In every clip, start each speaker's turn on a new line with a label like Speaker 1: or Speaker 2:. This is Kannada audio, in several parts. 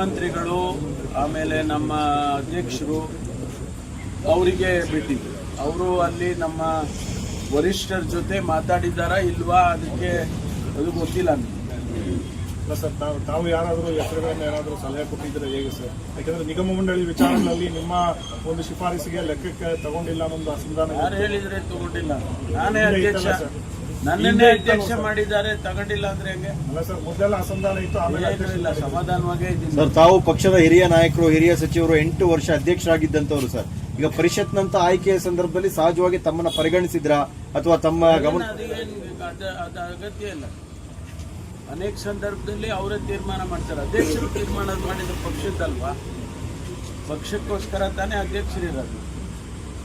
Speaker 1: ಮಂತ್ರಿಗಳು ಆಮೇಲೆ ನಮ್ಮ ಅಧ್ಯಕ್ಷರು ಅವರಿಗೆ ಬಿಟ್ಟಿದ್ದು ಅವರು ಅಲ್ಲಿ ನಮ್ಮ ವರಿಷ್ಠರ ಜೊತೆ ಮಾತಾಡಿದ್ದಾರಾ ಇಲ್ವಾ ಅದಕ್ಕೆ ಅದು ಗೊತ್ತಿಲ್ಲ
Speaker 2: ಸರ್ ತಾವು ತಾವು ಯಾರಾದರೂ ಹೆಸರುಗಳನ್ನ ಏನಾದರೂ ಸಲಹೆ ಕೊಟ್ಟಿದ್ರೆ ಹೇಗೆ ಸರ್? ಯಾಕಂದ್ರೆ ನಿಗಮ ಮಂಡಳಿ ವಿಚಾರಗಳಲ್ಲಿ ನಿಮ್ಮ ಒಂದು ಶಿಫಾರಸಿಗೆ ಲೆಕ್ಕಕ್ಕೆ ತಗೊಂಡಿಲ್ಲ ಅನ್ನೊಂದು ಅಸಮಾಧಾನ
Speaker 1: ಯಾರು ಹೇಳಿದರೆ ತಗೊಂಡಿಲ್ಲ? ನಾನೇ ಅಧ್ಯಕ್ಷ. ನನ್ನನ್ನೇ ಅಧ್ಯಕ್ಷ ಮಾಡಿದ್ದಾರೆ ತಗೊಂಡಿಲ್ಲ ಅಂದ್ರೆ ಹೆಂಗೆ?
Speaker 2: ಅಲ್ಲ ಸರ್ ಮೊದಲೆಲ್ಲ ಅಸಮಾಧಾನ ಇತ್ತು ಆಮೇಲೆ ಅಧ್ಯಕ್ಷ
Speaker 1: ಇಲ್ಲ ಸಮಾಧಾನವಾಗೇ ಇದ್ದೀನಿ.
Speaker 3: ಸರ್ ತಾವು ಪಕ್ಷದ ಹಿರಿಯ ನಾಯಕರು ಹಿರಿಯ ಸಚಿವರು ಎಂಟು ವರ್ಷ ಅಧ್ಯಕ್ಷರಾಗಿದ್ದಂತವರು ಸರ್. ಈಗ ಪರಿಷತ್ನಂತ ಆಯ್ಕೆಯ ಸಂದರ್ಭದಲ್ಲಿ ಸಹಜವಾಗಿ ತಮ್ಮನ್ನ ಪರಿಗಣಿಸಿದ್ರ? ಅಥವಾ ತಮ್ಮ ಗಮನ
Speaker 1: ಅಗತ್ಯ ಇಲ್ಲ. ಅನೇಕ ಸಂದರ್ಭದಲ್ಲಿ ಅವರೇ ತೀರ್ಮಾನ ಮಾಡ್ತಾರೆ. ಅಧ್ಯಕ್ಷರು ತೀರ್ಮಾನ ಮಾಡಿದ ಪಕ್ಷದಲ್ವಾ ಪಕ್ಷಕ್ಕೋಸ್ಕರ ತಾನೇ ಅಧ್ಯಕ್ಷರಿರೋದು.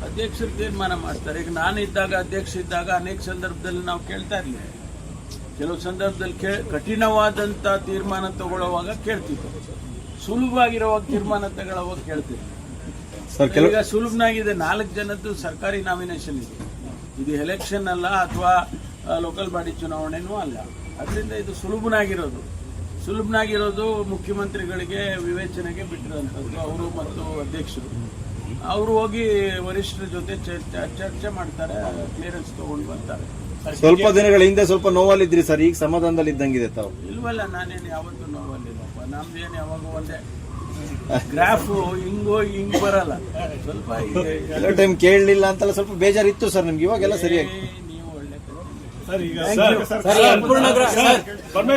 Speaker 1: ಅಧ್ಯಕ್ಷರು ತೀರ್ಮಾನ ಮಾಡ್ತಾರೆ. ಈಗ ನಾನು ಇದ್ದಾಗ ಅಧ್ಯಕ್ಷ ಇದ್ದಾಗ ಅನೇಕ ಸಂದರ್ಭದಲ್ಲಿ ನಾವು ಕೇಳ್ತಾ ಇರಲಿಲ್ಲ. ಕೆಲವು ಸಂದರ್ಭದಲ್ಲಿ ಕಠಿಣವಾದಂತ ಕಠಿಣವಾದಂಥ ತೀರ್ಮಾನ ತಗೊಳ್ಳುವಾಗ ಕೇಳ್ತಿದ್ವು ಸುಲಭವಾಗಿರುವಾಗ ತೀರ್ಮಾನ ತಗೊಳ್ಳುವಾಗ
Speaker 3: ಕೆಲವು
Speaker 1: ಈಗ ಸುಲಭನಾಗಿದೆ. ನಾಲ್ಕು ಜನದ್ದು ಸರ್ಕಾರಿ ನಾಮಿನೇಷನ್ ಇದೆ. ಇದು ಎಲೆಕ್ಷನ್ ಅಲ್ಲ ಅಥವಾ ಲೋಕಲ್ ಬಾಡಿ ಚುನಾವಣೆನೂ ಅಲ್ಲ. ಅದರಿಂದ ಇದು ಸುಲಭನಾಗಿರೋದು. ಸುಲಭನಾಗಿರೋದು ಮುಖ್ಯಮಂತ್ರಿಗಳಿಗೆ ವಿವೇಚನೆಗೆ ಬಿಟ್ಟಿರೋಂಥದ್ದು ಅವರು ಮತ್ತು ಅಧ್ಯಕ್ಷರು. ಅವರು ಹೋಗಿ ವರಿಷ್ಠರ ಜೊತೆ ಚರ್ಚೆ ಮಾಡ್ತಾರೆ ಕ್ಲಿಯರೆನ್ಸ್ ತಗೊಂಡು ಬರ್ತಾರೆ.
Speaker 3: ಸ್ವಲ್ಪ ದಿನಗಳ ಹಿಂದೆ ಸ್ವಲ್ಪ ನೋವಲ್ಲಿದ್ರಿ ಸರ್ ಈಗ ಸಮಾಧಾನದಲ್ಲಿ ಇದ್ದಂಗಿದೆ ತಾವು.
Speaker 1: ಇಲ್ವಲ್ಲ ನಾನೇನು ಯಾವತ್ತೂ ನೋವಲ್ಲಿಲ್ಲಪ್ಪ ನಮ್ದೇನು ಯಾವಾಗ ಒಂದೇ. ಗ್ರಾಫು ಹಿಂಗೋ ಹಿಂಗ್ ಬರಲ್ಲ. ಸ್ವಲ್ಪ ಎಲ್ಲ
Speaker 3: ಕೆಲವು ಟೈಮ್ ಕೇಳಲಿಲ್ಲ ಅಂತೆಲ್ಲ ಸ್ವಲ್ಪ ಬೇಜಾರಿತ್ತು ಸರ್ ನಿಮ್ಗೆ ಇವಾಗೆಲ್ಲ ಸರಿಯಾಗಿ.
Speaker 1: ನೀವು ಒಳ್ಳೆ.
Speaker 2: ಸರ್ ಈಗ ಸರ್, ಸರ್, ಸರ್,